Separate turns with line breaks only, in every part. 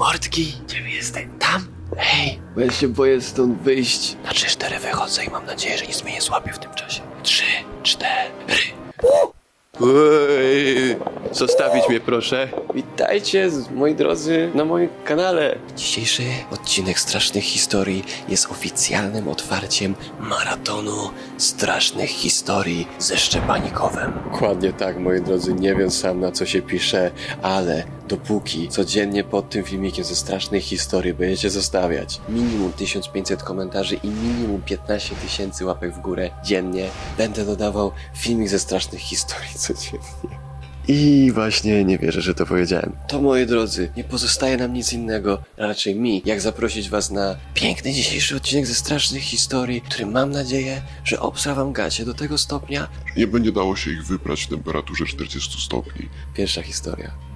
Mordki, gdzie wy jesteś? Tam? Hej, bo ja się boję stąd wyjść. Na trzy, cztery wychodzę i mam nadzieję, że nic mnie nie złapie w tym czasie. Trzy, cztery. Ej, Zostawić mnie proszę. Witajcie, moi drodzy, na moim kanale. Dzisiejszy odcinek Strasznych Historii jest oficjalnym otwarciem maratonu Strasznych Historii ze Szczepanikowem. Dokładnie tak, moi drodzy, nie wiem sam na co się pisze, ale dopóki codziennie pod tym filmikiem ze Strasznych Historii będziecie zostawiać minimum 1500 komentarzy i minimum 15 tysięcy łapek w górę dziennie, będę dodawał filmik ze Strasznych Historii codziennie. I właśnie nie wierzę, że to powiedziałem. To moi drodzy, nie pozostaje nam nic innego, a raczej mi, jak zaprosić was na piękny dzisiejszy odcinek ze strasznych historii, który mam nadzieję, że obsra wam gacie do tego stopnia.
Nie będzie dało się ich wyprać w temperaturze 40 stopni.
Pierwsza historia.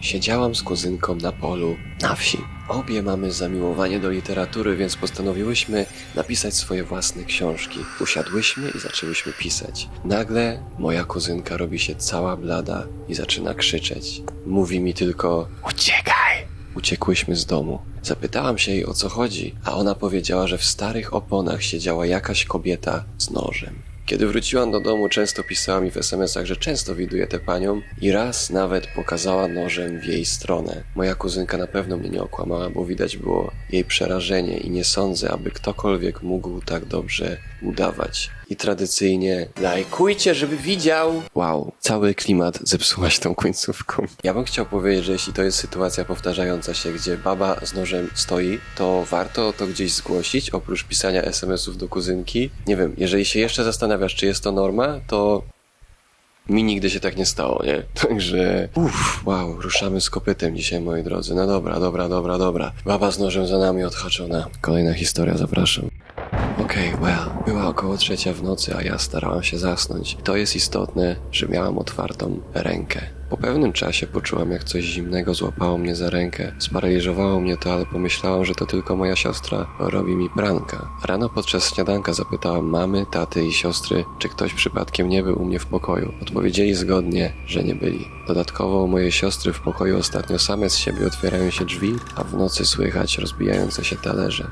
Siedziałam z kuzynką na polu, na wsi. Obie mamy zamiłowanie do literatury, więc postanowiłyśmy napisać swoje własne książki. Usiadłyśmy i zaczęłyśmy pisać. Nagle moja kuzynka robi się cała blada i zaczyna krzyczeć. Mówi mi tylko: Uciekaj! Uciekłyśmy z domu. Zapytałam się jej o co chodzi, a ona powiedziała, że w starych oponach siedziała jakaś kobieta z nożem. Kiedy wróciłam do domu, często pisała mi w SMS-ach, że często widuje tę panią i raz nawet pokazała nożem w jej stronę. Moja kuzynka na pewno mnie nie okłamała, bo widać było jej przerażenie i nie sądzę, aby ktokolwiek mógł tak dobrze udawać. I tradycyjnie lajkujcie, żeby widział! Wow, cały klimat zepsułaś tą końcówką. Ja bym chciał powiedzieć, że jeśli to jest sytuacja powtarzająca się, gdzie baba z nożem stoi, to warto to gdzieś zgłosić, oprócz pisania SMS-ów do kuzynki. Nie wiem, jeżeli się jeszcze zastanawiasz, czy jest to norma, to mi nigdy się tak nie stało, nie? Także, uff, wow, ruszamy z kopytem dzisiaj, moi drodzy. No dobra, dobra, dobra, dobra. Baba z nożem za nami odhaczona. Kolejna historia, zapraszam. Okej, well, była około trzecia w nocy, a ja starałam się zasnąć. To jest istotne, że miałam otwartą rękę. Po pewnym czasie poczułam, jak coś zimnego złapało mnie za rękę. Sparaliżowało mnie to, ale pomyślałam, że to tylko moja siostra robi mi pranka. Rano podczas śniadanka zapytałam mamy, taty i siostry, czy ktoś przypadkiem nie był u mnie w pokoju. Odpowiedzieli zgodnie, że nie byli. Dodatkowo u mojej siostry w pokoju ostatnio same z siebie otwierają się drzwi, a w nocy słychać rozbijające się talerze.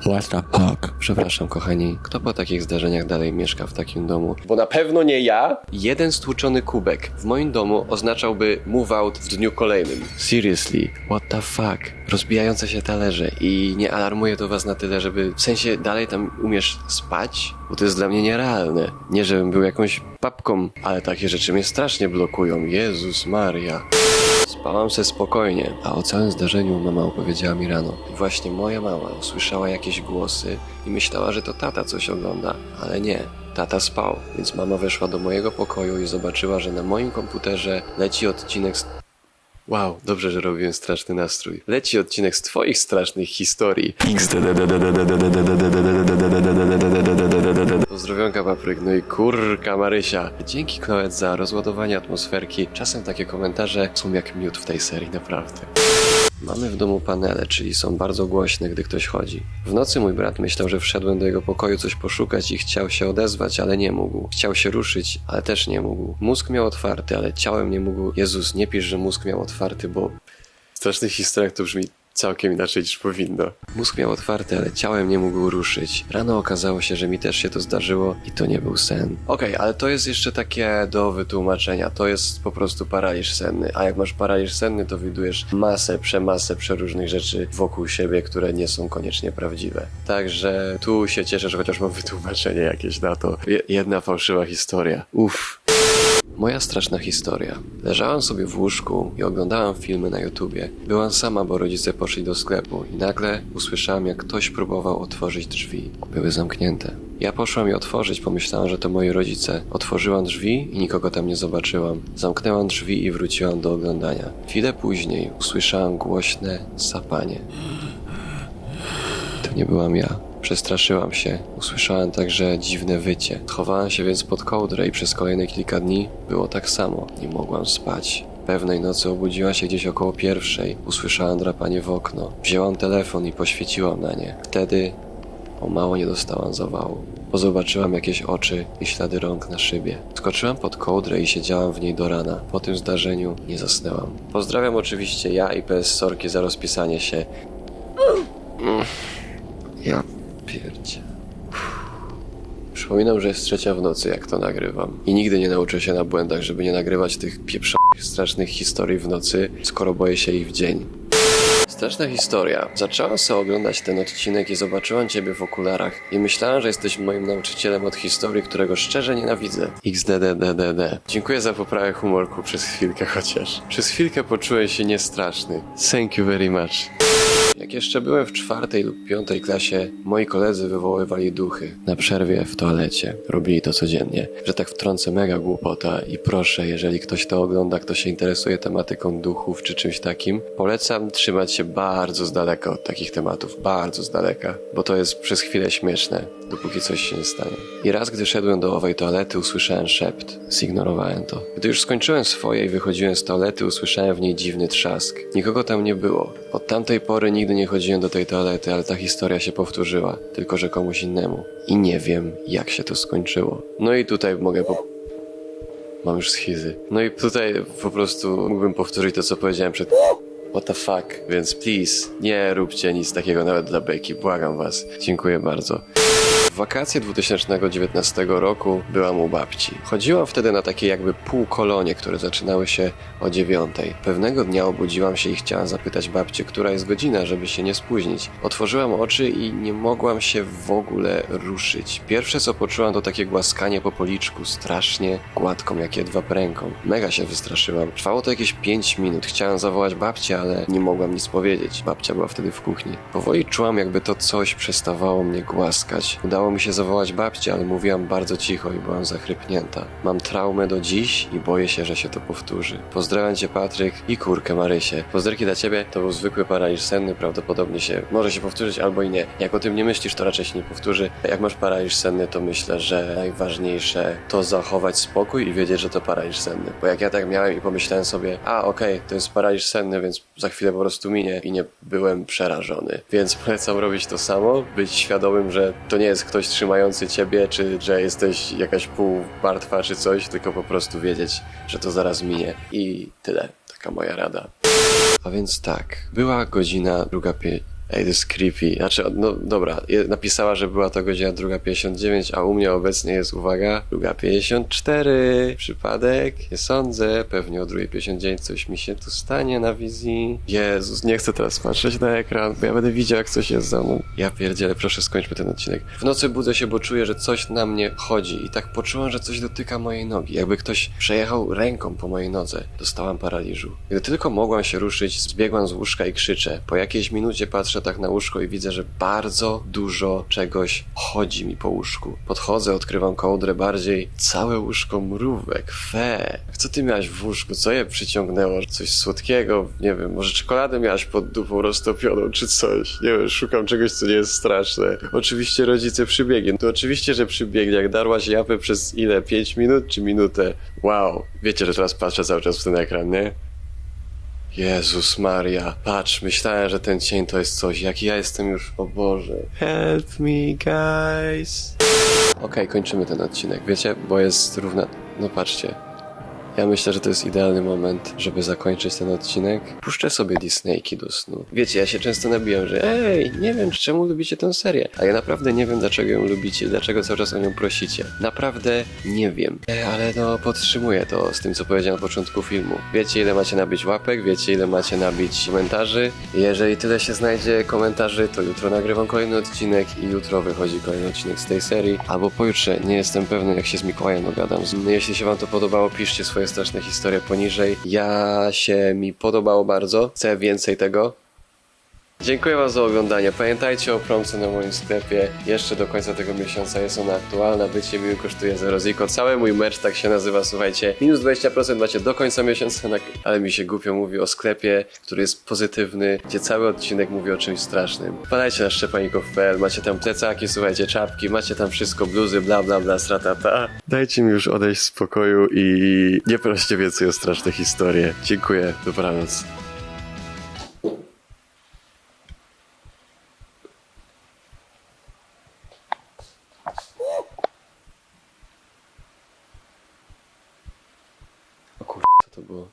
What the fuck? Przepraszam, kochani. Kto po takich zdarzeniach dalej mieszka w takim domu? Bo na pewno nie ja. Jeden stłuczony kubek w moim domu oznaczałby move out w dniu kolejnym. Seriously, what the fuck? Rozbijające się talerze i nie alarmuje to was na tyle, żeby w sensie dalej tam umiesz spać? Bo to jest dla mnie nierealne. Nie, żebym był jakąś papką, ale takie rzeczy mnie strasznie blokują. Jezus Maria. Spałam se spokojnie, a o całym zdarzeniu mama opowiedziała mi rano. Właśnie moja mama usłyszała jakieś głosy i myślała, że to tata coś ogląda, ale nie. Tata spał, więc mama weszła do mojego pokoju i zobaczyła, że na moim komputerze leci odcinek z... Wow, dobrze, że robiłem straszny nastrój. Leci odcinek z twoich strasznych historii. Pozdrowionka papryk, no i kurka Marysia. Dzięki Kloet za rozładowanie atmosferki. Czasem takie komentarze są jak miód w tej serii, naprawdę. Mamy w domu panele, czyli są bardzo głośne, gdy ktoś chodzi. W nocy mój brat myślał, że wszedłem do jego pokoju coś poszukać i chciał się odezwać, ale nie mógł. Chciał się ruszyć, ale też nie mógł. Mózg miał otwarty, ale ciałem nie mógł. Jezus, nie pisz, że mózg miał otwarty, bo w strasznych historiach to brzmi całkiem inaczej niż powinno. Mózg miał otwarty, ale ciałem nie mógł ruszyć. Rano okazało się, że mi też się to zdarzyło i to nie był sen. Okej, ale to jest jeszcze takie do wytłumaczenia. To jest po prostu paraliż senny. A jak masz paraliż senny, to widujesz masę, przemasę przeróżnych rzeczy wokół siebie, które nie są koniecznie prawdziwe. Także tu się cieszę, że chociaż mam wytłumaczenie jakieś na to. Je- jedna fałszywa historia. Uff. Moja straszna historia. Leżałam sobie w łóżku i oglądałam filmy na YouTubie. Byłam sama, bo rodzice poszli do sklepu i nagle usłyszałam, jak ktoś próbował otworzyć drzwi. Były zamknięte. Ja poszłam je otworzyć, pomyślałam, że to moi rodzice. Otworzyłam drzwi i nikogo tam nie zobaczyłam. Zamknęłam drzwi i wróciłam do oglądania. Chwilę później usłyszałam głośne sapanie. To nie byłam ja. Przestraszyłam się. Usłyszałem także dziwne wycie. Schowałam się więc pod kołdrę i przez kolejne kilka dni było tak samo. Nie mogłam spać. Pewnej nocy obudziła się gdzieś około pierwszej. Usłyszałam drapanie w okno. Wzięłam telefon i poświeciłam na nie. Wtedy o mało nie dostałam zawału. Bo zobaczyłam jakieś oczy i ślady rąk na szybie. Skoczyłam pod kołdrę i siedziałam w niej do rana. Po tym zdarzeniu nie zasnęłam. Pozdrawiam oczywiście ja i PS Sorki za rozpisanie się. Ja pierdzie. Przypominam, że jest trzecia w nocy, jak to nagrywam. I nigdy nie nauczę się na błędach, żeby nie nagrywać tych pieprzonych, strasznych historii w nocy, skoro boję się ich w dzień. Straszna historia. Zacząłem sobie oglądać ten odcinek i zobaczyłam ciebie w okularach i myślałem, że jesteś moim nauczycielem od historii, którego szczerze nienawidzę. XDDDDD. Dziękuję za poprawę humorku przez chwilkę chociaż. Przez chwilkę poczułem się niestraszny. Thank you very much. Jak jeszcze byłem w czwartej lub piątej klasie, moi koledzy wywoływali duchy na przerwie w toalecie. Robili to codziennie. Że tak wtrącę mega głupota i proszę, jeżeli ktoś to ogląda, kto się interesuje tematyką duchów czy czymś takim, polecam trzymać się bardzo z daleka od takich tematów. Bardzo z daleka. Bo to jest przez chwilę śmieszne, dopóki coś się nie stanie. I raz, gdy szedłem do owej toalety, usłyszałem szept. Zignorowałem to. Gdy już skończyłem swoje i wychodziłem z toalety, usłyszałem w niej dziwny trzask. Nikogo tam nie było. Od tamtej pory nigdy nie chodziłem do tej toalety, ale ta historia się powtórzyła, tylko że komuś innemu. I nie wiem, jak się to skończyło. No i tutaj mogę po... Mam już schizy. No i tutaj po prostu mógłbym powtórzyć to, co powiedziałem przed... What the fuck? Więc please, nie róbcie nic takiego nawet dla Beki, błagam was. Dziękuję bardzo. Wakacje 2019 roku byłam u babci. Chodziłam wtedy na takie jakby półkolonie, które zaczynały się o dziewiątej. Pewnego dnia obudziłam się i chciałam zapytać babcię, która jest godzina, żeby się nie spóźnić. Otworzyłam oczy i nie mogłam się w ogóle ruszyć. Pierwsze co poczułam to takie głaskanie po policzku, strasznie gładką jak jedwab ręką. Mega się wystraszyłam. Trwało to jakieś 5 minut. Chciałam zawołać babcię, ale nie mogłam nic powiedzieć. Babcia była wtedy w kuchni. Powoli czułam jakby to coś przestawało mnie głaskać. Udało mi się zawołać babcię, ale mówiłam bardzo cicho i byłam zachrypnięta. Mam traumę do dziś i boję się, że się to powtórzy. Pozdrawiam cię Patryk i kurkę Marysię. Pozdrowki dla ciebie, to był zwykły paraliż senny, prawdopodobnie się może się powtórzyć albo i nie. Jak o tym nie myślisz, to raczej się nie powtórzy. Jak masz paraliż senny, to myślę, że najważniejsze to zachować spokój i wiedzieć, że to paraliż senny. Bo jak ja tak miałem i pomyślałem sobie, a okej, to jest paraliż senny, więc za chwilę po prostu minie i nie byłem przerażony. Więc polecam robić to samo, być świadomym, że to nie jest ktoś trzymający ciebie, czy że jesteś jakaś pół martwa, czy coś, tylko po prostu wiedzieć, że to zaraz minie. I tyle. Taka moja rada. A więc tak, była godzina druga pie... Ej, to jest creepy. Znaczy, no dobra, napisała, że była to godzina druga 59, a u mnie obecnie jest, uwaga, druga 54. Przypadek? Nie sądzę. Pewnie o drugiej 59 coś mi się tu stanie na wizji. Jezus, nie chcę teraz patrzeć na ekran, bo ja będę widział, jak coś jest za mną. Ja pierdzielę, proszę skończmy ten odcinek. W nocy budzę się, bo czuję, że coś na mnie chodzi i tak poczułem, że coś dotyka mojej nogi. Jakby ktoś przejechał ręką po mojej nodze. Dostałam paraliżu. Gdy tylko mogłam się ruszyć, zbiegłam z łóżka i krzyczę. Po jakiejś minucie patrzę tak na łóżko i widzę, że bardzo dużo czegoś chodzi mi po łóżku. Podchodzę, odkrywam kołdrę bardziej. Całe łóżko mrówek. Fe. Co ty miałaś w łóżku? Co je przyciągnęło? Coś słodkiego? Nie wiem, może czekoladę miałaś pod dupą roztopioną, czy coś? Nie wiem, szukam czegoś, co nie jest straszne. Oczywiście rodzice przybiegnie. To oczywiście, że przybiegnie. Jak darłaś japę przez ile? 5 minut czy minutę? Wow. Wiecie, że teraz patrzę cały czas w ten ekran, nie? Jezus Maria, patrz, myślałem, że ten cień to jest coś, jaki ja jestem już, o Boże. Help me, guys. Okej, kończymy ten odcinek, wiecie, bo jest równa... No patrzcie. Ja myślę, że to jest idealny moment, żeby zakończyć ten odcinek. Puszczę sobie Disneyki do snu. Wiecie, ja się często nabijam, że ej, nie wiem, czemu lubicie tę serię. A ja naprawdę nie wiem, dlaczego ją lubicie dlaczego cały czas o nią prosicie. Naprawdę nie wiem. E, ale no, podtrzymuję to z tym, co powiedziałem na początku filmu. Wiecie, ile macie nabić łapek, wiecie, ile macie nabić komentarzy. Jeżeli tyle się znajdzie komentarzy, to jutro nagrywam kolejny odcinek i jutro wychodzi kolejny odcinek z tej serii. Albo pojutrze, nie jestem pewny, jak się z Mikołajem dogadam. Jeśli się wam to podobało, piszcie swoje straszne historie poniżej. Ja się mi podobało bardzo. Chcę więcej tego. Dziękuję Wam za oglądanie. Pamiętajcie o promce na moim sklepie. Jeszcze do końca tego miesiąca jest ona aktualna. Bycie miły kosztuje 0 ziko. Cały mój merch tak się nazywa, słuchajcie. Minus 20% macie do końca miesiąca, ale mi się głupio mówi o sklepie, który jest pozytywny, gdzie cały odcinek mówi o czymś strasznym. Wpadajcie na szczepanikov.pl, macie tam plecaki, słuchajcie, czapki, macie tam wszystko, bluzy, bla bla bla, stratata. Dajcie mi już odejść z pokoju i nie proście więcej o straszne historie. Dziękuję, dobranoc. To